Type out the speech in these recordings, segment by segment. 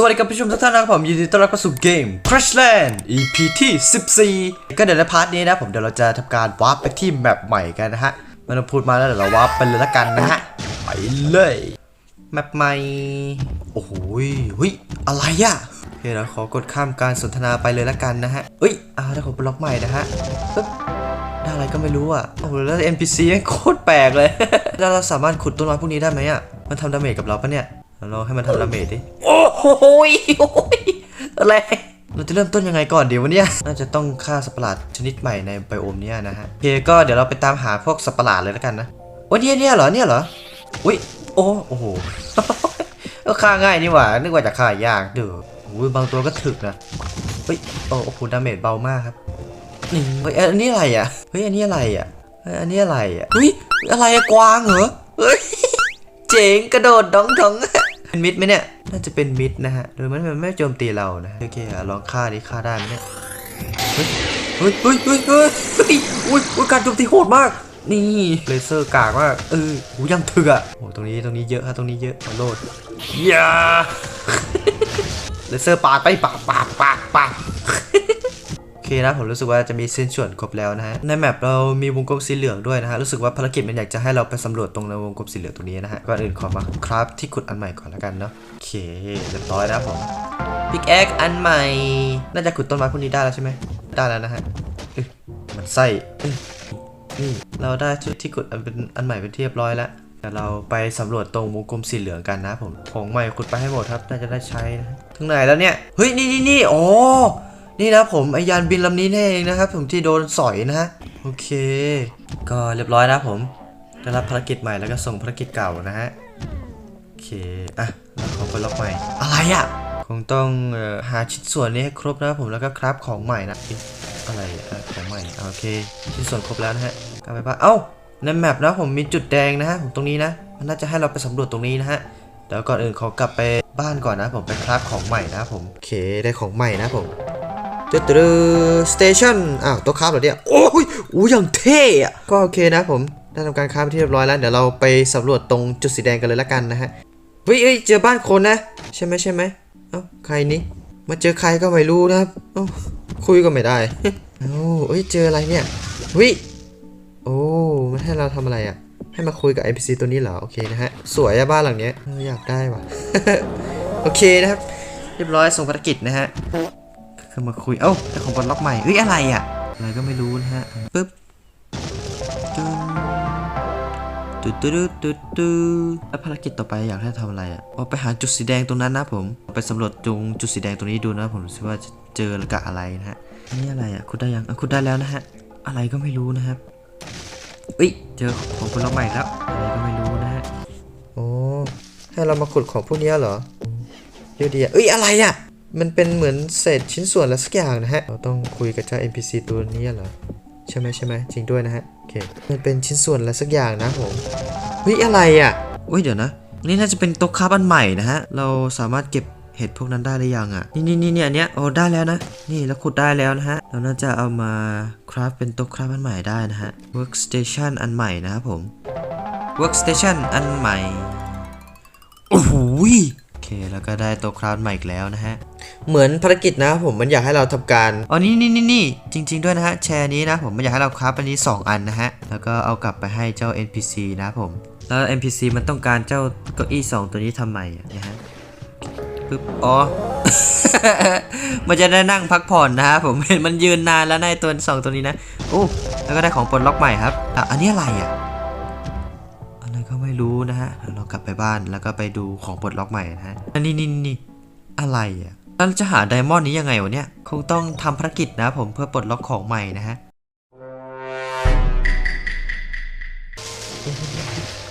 สวัสดีครับผู้ชมทุกท่านนะครับผมยินดีต้อนรับเข้าสู่เกม Crashland EP ที่ 14 ก็เดี๋ยวในพาร์ทนี้นะผมเดี๋ยวเราจะทำการวาร์ปไปที่แมปใหม่กันนะฮะมันพูดมาแล้วเดี๋ยวเราวาร์ปไปเลยละกันนะฮะไปเลยแมปใหม่โอ้โหยเฮ้ยอะไรอะโอเคเราขอกดข้ามการสนทนาไปเลยละกันนะฮะเฮ้ยอ่าได้ของบล็อกใหม่นะฮะปึ๊บได้อะไรก็ไม่รู้อะโอ้โหแล้ว NPC แม่งโคตรแปลกเลยแล้วเราสามารถขุดต้นไม้พวกนี้ได้ไหมอะมันทำดาเมจกับเราปะเนี่ยเราให้มันทำดาเมจดิโอ้ โหยโอ้ยอะไรเราจะเริ่มต้นยังไงก่อนเดี๋ยววันนี้น่าจะต้องฆ่าสัตว์ประหลาดชนิดใหม่ในไบโอมเนี้ยนะฮะโอเคก็เดี๋ยวเราไปตามหาพวกสัตว์ประหลาดเลยแล้วกันนะโอ้ยเนี่ยเนี่ยเหรอเนี่ยเหรออุ้ยโอ้โอ้โหก็ฆ่าง่ายนี่หว่านึกว่าจะฆ่ายากเด้อโอ้ยบางตัวก็ถึกนะเฮ้ยโอ้โหดาเมจเบามากครับนี่เฮ้ยอันนี้อะไรอะเฮ้ยอันนี้อะไรอะเฮ้ยอันนี้อะไรอะเฮ้ยอะไรกวางเหรอเฮ้ยเจ๋งกระโดดดองดองเป็นมิดไหมเนี่ย น่าจะเป็นมิดนะฮะหรือมันมันไม่โจมตีเรานะโอเคอะลองฆ่าดิฆ่าได้ไหมเนี่ยเฮ้ยเฮ้ยเฮ้ยเฮ้ยเฮ้ยเฮ้ยอุ้ยอุ้ยการโจมตีโหดมาก นี่เลเซอร์กากมากเออหูยังถึกอะโอ้ตรงนี้ตรงนี้เยอะฮะตรงนี้เยอะขอโลดยาเลเซอร์ปาดไปปาดปาดปาดปาด เคนะผมรู้สึกว่าจะมีเส้นส่วนครบแล้วนะฮะในแมปเรามีวงกลมสีเหลืองด้วยนะฮะรู้สึกว่าภารกิจมันอยากจะให้เราไปสำรวจตรงในวงกลมสีเหลืองตรงนี้นะฮะก่อนอื่นขอมาคราฟที่ขุดอันใหม่ก่อนแล้วกันเนาะโอเคเรียบร้อยนะผมพิกแอคอันใหม่ น่าจะขุดต้นไม้พวกนี้ได้แล้วใช่ไหมได้แล้วนะฮะมันไส้นี่เราได้ชุดที่ขุดอันเป็นอันใหม่เป็นที่เรียบร้อยแล้วเดี๋ยวเราไปสำรวจตรงวงกลมสีเหลืองกันนะผมของใหม่ขุดไปให้หมดครับน่าจะได้ใช้นะถึงไหนแล้วเนี่ยเฮ้ยนี่นี่นี่อ๋อ นี่นะผมไอยานบินลำนี้นี่เองนะครับ ผมที่โดนสอยนะฮะโอเค ก็เรียบร้อยนะผมได้รับภารกิจใหม่แล้วก็ส่งภารกิจเก่านะฮะโอเคอะเราขอไปล็อกใหม่ อะไรอะคงต้องออหาชิ้นส่วนนี้ให้ครบนะผมแล้วก็คราฟของใหม่นะอะไรอของใหม่โอเค ชิ้นส่วนครบแล้วนะฮะกลับไปบ้านเอ้าในแมปนะผมมีจุดแดงนะฮะผมตรงนี้นะ มันน่าจะให้เราไปสำรวจตรงนี้นะฮะเดี๋ยวก่อนอื่นขอกลับไปบ้านก่อนนะ ผมไปคราฟของใหม่นะผมโอเคได้ของใหม่นะผม ตึ๊ดตึ๊ดสเตชันอ้าวตัวคราฟเหรอเนี่ยโอ้ยโอ้ยอย่างเท่อะก็โอเคนะผมได้ทำการคราฟไปที่เรียบร้อยแล้ว เดี๋ยวเราไปสำรวจตรงจุดสีแดงกันเลยละกันนะฮะเฮ้ยเอ้ยเจอบ้านคนนะ ใช่ไหมใช่ไหมเอ้าใครนี่มาเจอใครก็ไม่รู้นะครับเอ้าคุยก็ไม่ได้เอ้าเอ้ยเจออะไรเนี่ยวิโอ้มันให้เราทำอะไรอะให้มาคุยกับ NPC ตัวนี้เหรอโอเคนะฮะสวยอะบ้านหลังเนี้ยอออยากได้ว่ะโอเคนะครับ เรียบร้อยส่งภารกิจนะฮะ คือมาคุย เอ้าแต่ของบอลล็อกใหม่เอ้ยอะไรอะ อะไรก็ไม่รู้นะฮะปึ๊บตึ๊ดตึ๊ดตึ๊ดตึ๊ดตึ๊ดแล้วภารกิจต่อไปอยากให้ทำอะไรอะเอาไปหาจุดสีแดงตรงนั้นนะผม ไปสำรวจตรงจุดสีแดงตรงนี้ดูนะผมรู้สึกว่าจะเจอกับอะไรนะฮะ นี่อะไรอะคุณได้ยังคุณได้แล้วนะฮะ อะไรก็ไม่รู้นะครับเอ้ยเจอของบอลล็อกใหม่แล้ว อะไรก็ไม่รู้นะฮะ โอ้ ให้เรามาขุดของพวกนี้เหรอเดี๋ยอะดีอะเอ้ยอะไรอะ มันเป็นเหมือนเศษชิ้นส่วนอะไรสักอย่างนะฮะ เราต้องคุยกับเจ้า NPC ตัวนี้เหรอ ใช่ไหมใช่ไหมจริงด้วยนะฮะ โอเค มันเป็นชิ้นส่วนอะไรสักอย่างนะผมเฮ้ยอะไรอะเฮ้ยเดี๋ยวนะ นี่น่าจะเป็นโต๊ะคราฟอันใหม่นะฮะ เราสามารถเก็บเห็ดพวกนั้นได้หรือยังอะ นี่นี่นี่เนี่ยอันเนี้ยโอ้ได้แล้วนะ นี่แล้วขุดได้แล้วนะฮะ เราน่าจะเอามาคราฟเป็นโต๊ะคราฟอันใหม่ได้นะฮะ workstation อันใหม่นะครับผม workstation อันใหม่ โอ้โห เคแล้วก็ได้ตัวคราวด์ใหม่อีกแล้วนะฮะ เหมือนภารกิจนะผมมันอยากให้เราทำการอ๋อนี่นี่นี่นี่จริง ๆด้วยนะฮะแชร์นี้นะผมมันอยากให้เราคราฟอันนี้ 2 อันนะฮะ แล้วก็เอากลับไปให้เจ้า NPC นะผม แล้ว NPC มันต้องการเจ้าเก้าอี้2ตัวนี้ทำไมนะฮะปึ๊บอ๋อ มันจะได้นั่งพักผ่อนนะฮะผมเห็นมันยืนนานแล้วในตัวสองตัวนี้นะโอ้แล้วก็ได้ของปลดล็อกใหม่ครับอะอันนี้อะไรอะอะไรก็ไม่รู้นะฮะ กลับไปบ้านแล้วก็ไปดูของปลดล็อกใหม่นะฮะอันนี้นี่นี่อะไรอะเราจะหาไดมอนด์นี้ยังไงวะเนี่ย คงต้องทำภารกิจนะผมเพื่อปลดล็อกของใหม่นะฮะ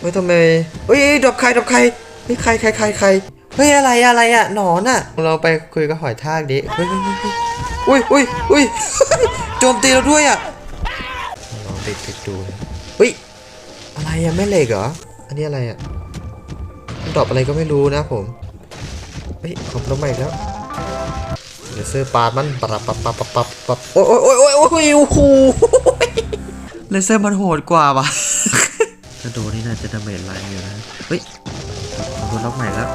ไม่ทำไมเฮ้ยดรอปใครดรอปใครเฮ้ยใครใครใครใครเฮ้ยอะไรอะไรอะหนอนอะ เราไปคุยกับหอยทากดิเฮ้ยเฮ้ยเฮ้ยอุ้ยอุ้ยอุ้ยโจมตีเราด้วยอะลองติดติดดูนะเฮ้ยอะไรอะแม่เหล็กเหรอ อันนี้อะไรอะมัน ดรอปอะไรก็ไม่รู้นะผมเฮ้ยขอบลงมาอีกแล้วเลเซอร์ปาดมันปับปับปับปับปับปับโอ้ยโอ้ยโอ้ยโอ้ยโอ้ยโอ้โหเลเซอร์มันโหดกว่าว่ะกระโดดนี่น่าจะดาเมจแรงอยู่นะเฮ้ยขอบคุณล็อกใหม่แล้ว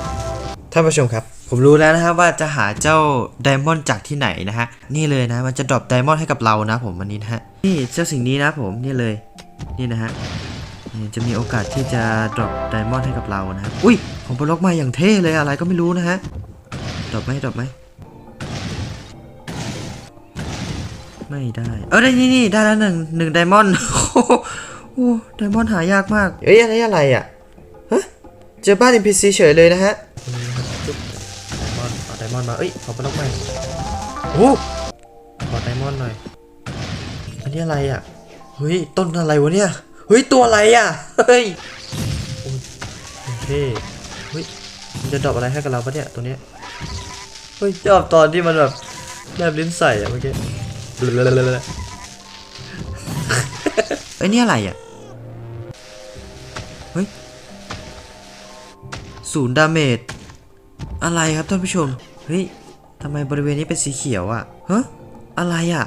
ท่านผู้ชมครับ ผมรู้แล้วนะครับว่าจะหาเจ้าไดมอนด์จากที่ไหนนะฮะ นี่เลยนะ มันจะดรอปไดมอนด์ให้กับเรานะผมวันนี้นะฮะ นี่เจ้าสิ่งนี้นะผม นี่เลย นี่นะฮะ นี่จะมีโอกาสที่จะดรอปไดมอนด์ให้กับเรานะฮะอุ้ยผมไปล็อกมาอย่างเท่เลยอะไรก็ไม่รู้นะฮะดรอปไหมดรอปไหมไม่ได้ เออได้นี่นี่ได้แล้วหนึ่งหนึ่งไดมอนด์โอ้ไดมอนด์หายากมากเอ้ยอะไรอะไรอะฮะเจอบ้าน NPC เฉยเลยนะฮะไดมอนด์เอาไดมอนด์มาเอ้ยขอปล็อกใหม่โอ้ขอไดมอนด์หน่อยอันนี้อะไรอะเฮ้ยต้นอะไรวะเนี่ย เฮ้ย ตัวอะไรอะ เฮ้ยโอ้ยโอเคเฮ้ย มันจะดรอปอะไรให้กับเราปะเนี่ย ตัวเนี้ย เฮ้ยชอบตอนที่มันแบบแลบลิ้นใส่อะเมื่อกี้ไอ้ยนี่อะไรอะ เฮ้ย ศูนย์ดาเมจ อะไรครับท่านผู้ชม เฮ้ยทำไมบริเวณนี้เป็นสีเขียวอะ่ะฮะอะไรอะ่ะ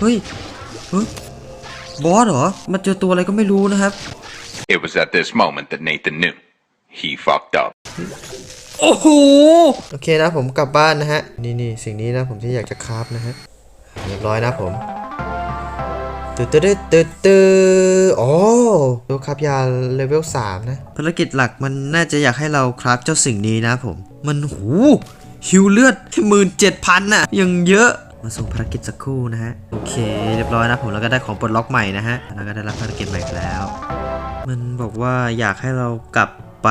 เฮ้ย เฮ้ย บอสเหรอมาเจอตัวอะไรก็ไม่รู้นะครับ It was at this moment that Nathan knew. He fucked up. โอ้โห โอเคนะผมกลับบ้านนะฮะ นี่นี่สิ่งนี้นะผมที่อยากจะคราฟนะฮะ เรียบร้อยนะผมตึ๊ดตึ๊ดตึ๊ดตึ๊ดตึ๊ดโอ้ตัวคราฟยาเลเวล3นะ ภารกิจหลักมันน่าจะอยากให้เราคราฟเจ้าสิ่งนี้นะผม มันหูฮิวเลือดหมื่นเจ็ดพันน่ะยังเยอะ มาส่งภารกิจสักครู่นะฮะ โอเค เรียบร้อยนะผมแล้วก็ได้ของปลดล็อกใหม่นะฮะ แล้วก็ได้รับภารกิจใหม่อีกแล้ว มันบอกว่าอยากให้เรากลับไป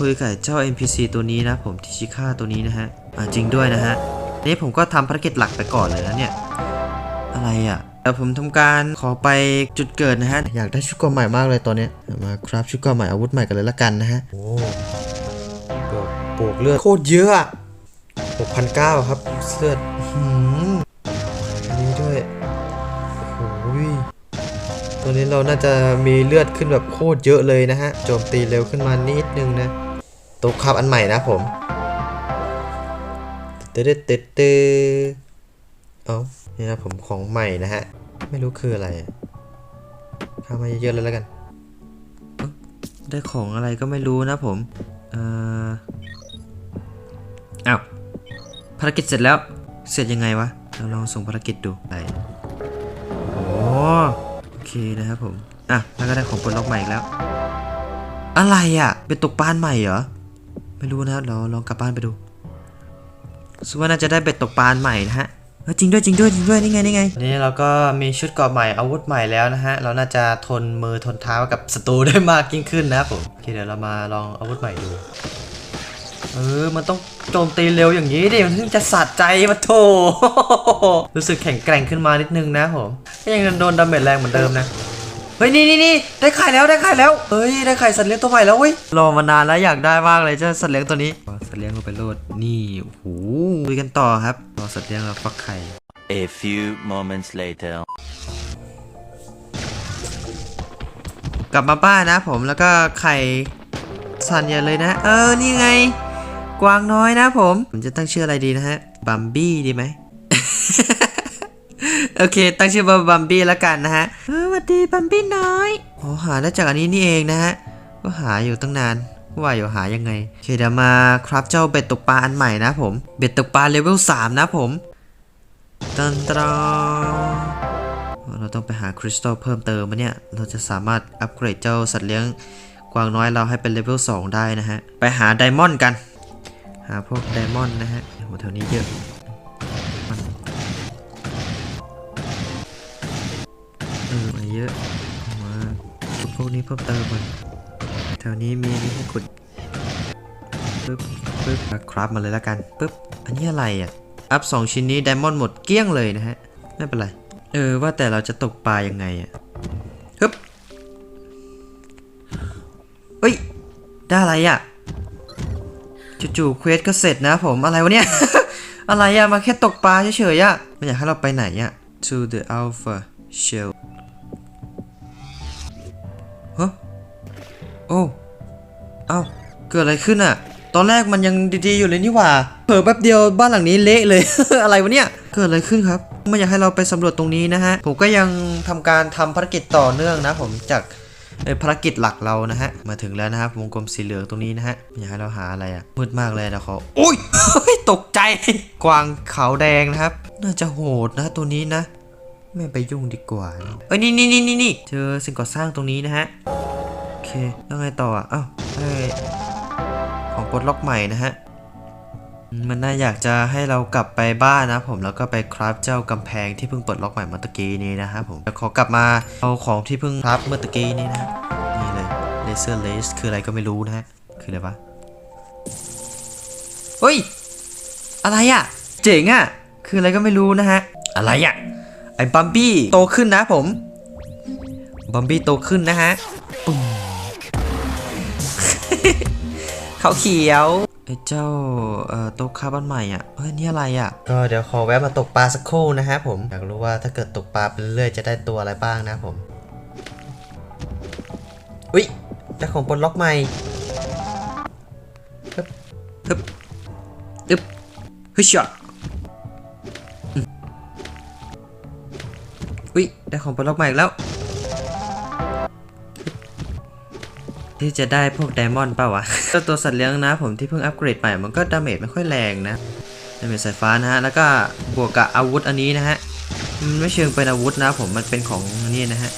คุยกับเจ้า NPC ตัวนี้นะผมทิชิค่าตัวนี้นะฮะอ่าจริงด้วยนะฮะนี่ผมก็ทำภารกิจหลักไปก่อนเลยนะเนี่ย อะไรอะแต่ผมทำการขอไปจุดเกิดนะฮะ อยากได้ชุดเกราะใหม่มากเลยตอนเนี้ยเอามาครับชุดเกราะใหม่อาวุธใหม่กันเลยละกันนะฮะ โอ้บวกบวกเลือดโคตรเยอะอะ6,900ครับเลือด ตัวนี้เราน่าจะมีเลือดขึ้นแบบโคตรเยอะเลยนะฮะ โจมตีเร็วขึ้นมานิดนึงนะตัวคาบอันใหม่นะผมเตดเตดเตดเอานี่นะผมของใหม่นะฮะ ไม่รู้คืออะไรข้ามาเยอะๆเลยแล้วกัน ได้ของอะไรก็ไม่รู้นะผมเอ่ออ้าวภารกิจเสร็จแล้ว เสร็จยังไงวะ เราลองส่งภารกิจดูไป นะครับผม อะแล้วก็ได้ของปลดล็อกใหม่อีกแล้ว อะไรอะ เป็นตกปลาใหม่เหรอ ไม่รู้นะเราลองกลับบ้านไปดูสุว่าน่าจะได้เบ็ดตกปลาใหม่นะฮะจริงด้วยจริงด้วยจริงด้วยนี่ไงนี่ไงนี่เราก็มีชุดเกราะใหม่อาวุธใหม่แล้วนะฮะ เราน่าจะทนมือทนเท้ากับศัตรูได้มากยิ่งขึ้นนะครับผมโอเคเดี๋ยวเรามาลองอาวุธใหม่ดู เออ มันต้องโจมตีเร็วอย่างนี้ดิ มันถึงจะสะใจมาโถรู้สึกแข็งแกร่งขึ้นมานิดนึงนะผมก็ยังโดนดาเมจแรงเหมือนเดิมนะ เฮ้ย นี่นี่นี่ได้ไข่แล้วได้ไข่แล้ว เฮ้ย ได้ไข่สัตว์เลี้ยงตัวใหม่แล้วเว้ย รอมานานแล้วอยากได้มากเลยเจ้าสัตว์เลี้ยงตัวนี้ สัตว์เลี้ยงเราไปโลด นี่โอ้โหคุยกันต่อครับรอสัตว์เลี้ยงเราฟักไข่ A few moments later. กลับมาบ้านนะผมแล้วก็ไข่สั่นใหญ่เลยนะ เออ นี่ไง กวางน้อยนะผม ผมจะตั้งชื่ออะไรดีนะฮะ บัมบี้ดีไหม โอเค ตั้งชื่อว่าบัมบี้แล้วกันนะฮะสวัสดีบัมบี้น้อยอ๋อหาได้จากอันนี้นี่เองนะฮะ ก็หาอยู่ตั้งนาน ว่าอยู่หายังไงโอเคเดี๋ยวมาครับเจ้าเบ็ดตกปลาอันใหม่นะผม เบ็ดตกปลาเลเวล3นะผมตันตราเราต้องไปหาคริสตัลเพิ่มเติมมาเนี่ย เราจะสามารถอัปเกรดเจ้าสัตว์เลี้ยงกวางน้อยเราให้เป็นเลเวล2ได้นะฮะ ไปหาไดมอนด์กัน หาพวกไดมอนด์นะฮะโหแถวนี้เยอะมันเออมาเยอะมาขุดพวกนี้เพิ่มเติมมันแถวนี้มีนนี้ให้ขุดปึ๊บปึ๊บคราฟมาเลยละกันปึ๊บอันนี้อะไรอะ อัพสองชิ้นนี้ไดมอนด์หมดเกลี้ยงเลยนะฮะ ไม่เป็นไร เออ ว่าแต่เราจะตกปลายังไงอะฮึบเฮ้ย ได้อะไรอะ จู่ๆเควสก็เสร็จนะผมอะไรวะเนี่ย อะไรอะมาแค่ตกปลาเฉยๆอะมันอยากให้เราไปไหนอะ to the alpha shell ฮะโอ้เอ้าเกิดอะไรขึ้นอะตอนแรกมันยังดีๆอยู่เลยนี่หว่า เผลอแป๊บเดียวบ้านหลังนี้เละเลย อะไรวะเนี่ย เกิดอะไรขึ้นครับ มันอยากให้เราไปสำรวจตรงนี้นะฮะ ผมก็ยังทำการทำภารกิจต่อเนื่องนะผมจาก ภารกิจหลักเรานะฮะ มาถึงแล้วนะครับวงกลมสีเหลืองตรงนี้นะฮะอยากให้เราหาอะไรอะ่ะมืดมากเลยนะขอโอ้ยตกใจ กวางขาวแดงนะครับ น่าจะโหดนะตัวนี้นะ ไม่ไปยุ่งดีกว่าเอ้ยนี่นี่นี่นี่นี่เจอสิ่งก่อสร้างตรงนี้นะฮะโอเคแล้วไงต่ออะอ้าวได้ของปลดล็อกใหม่นะฮะ มันน่าอยากจะให้เรากลับไปบ้านนะผมแล้วก็ไปคราฟเจ้ากำแพงที่เพิ่งเปิดล็อกใหม่เมื่อตะกี้นี้นะครับผมแต่ขอกลับมาเอาของที่เพิ่งคราฟเมื่อตะกี้นี้นะนี่เลยเลเซอร์เลสคืออะไรก็ไม่รู้นะฮะคืออะไรวะเฮ้ยอะไรอะเจ๋งอะคืออะไรก็ไม่รู้นะฮะ อะไรอะไอ้บัมบี้โตขึ้นนะผมบัมบี้โตขึ้นนะฮะปึ้งเขาเขียว ไอ้เจ้าเอ่อโต๊ะคาร์บอนใหม่อะเฮ้ยนี่อะไรอะ ก็เดี๋ยวขอแวะมาตกปลาสักครู่นะฮะผม อยากรู้ว่าถ้าเกิดตกปลาไปเรื่อยๆจะได้ตัวอะไรบ้างนะผม อุ้ยได้ของปลดล็อกใหม่ฮึบฮึบฮึบฮึชอะอืมอุ้ยได้ของปลดล็อกใหม่อีกแล้ว ที่จะได้พวกไดมอนด์ป่าวะเจ้าตัวสัตว์เลี้ยงนะ ผมที่เพิ่งอัปเกรดใหม่ มันก็ดาเมจไม่ค่อยแรงนะดาเมจสายฟ้านะฮะ แล้วก็บวกกับอาวุธอันนี้นะฮะ มันไม่เชิงเป็นอาวุธนะ ผมมันเป็นของนี่นะฮะ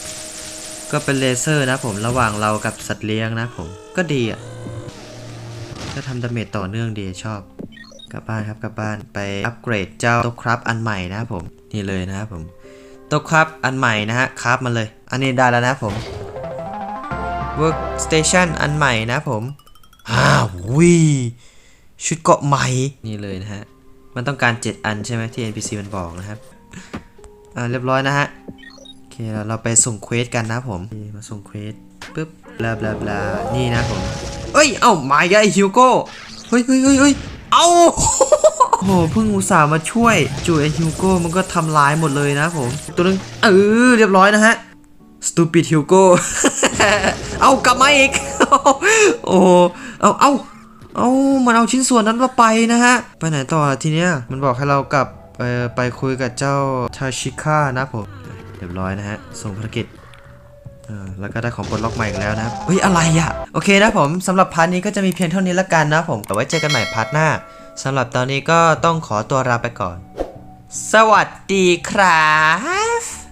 ก็เป็นเลเซอร์นะผมระหว่างเรากับสัตว์เลี้ยงนะผมก็ดีอะก็ทำดาเมจต่อเนื่องดีชอบกลับบ้านครับกลับบ้านไปอัปเกรดเจ้าต๊ะครับอันใหม่นะผมนี่เลยนะครับผมต๊ะครับอันใหม่นะฮะครับมาเลย อันนี้ได้แล้วนะผม Workstation อันใหม่นะผมอ้าววิชุดเกาะใหม่ นี่เลยนะฮะ มันต้องการ 7 อันใช่ไหมที่ NPC มันบอกนะครับ อ่าเรียบร้อยนะฮะ โอเคเราเราไปส่งเควสกันนะผมนี่มาส่งเควสปึ๊บบลาบลาบลานี่นะผม เอ้ย เอ้ามาอีกแล้วไอฮิวโก้ เฮ้ยเฮ้ยเฮ้ยเฮ้ยเอ้าโอ้โหเพิ่งอุตส่าห์มาช่วยจูไอฮิวโก้มันก็ทำลายหมดเลยนะผม ตัวนึงเออเรียบร้อยนะฮะ stupid Hugo เอากลับมาอีก โอ้เอาเอาเอามันเอาชิ้นส่วนนั้นมาไปนะฮะ ไปไหนต่อทีเนี้ย มันบอกให้เรากลับไปไปคุยกับเจ้าทาชิค่านะผม เรียบร้อยนะฮะ ส่งภารกิจแล้วก็ได้ของปลดล็อกใหม่อีกแล้วนะเฮ้ย อะไรอะโอเคนะผมสำหรับพาร์ทนี้ก็จะมีเพียงเท่านี้ละกันนะผมแต่ไว้เจอกันใหม่พาร์ทหน้าสำหรับตอนนี้ก็ต้องขอตัวลาไปก่อน สวัสดีครับ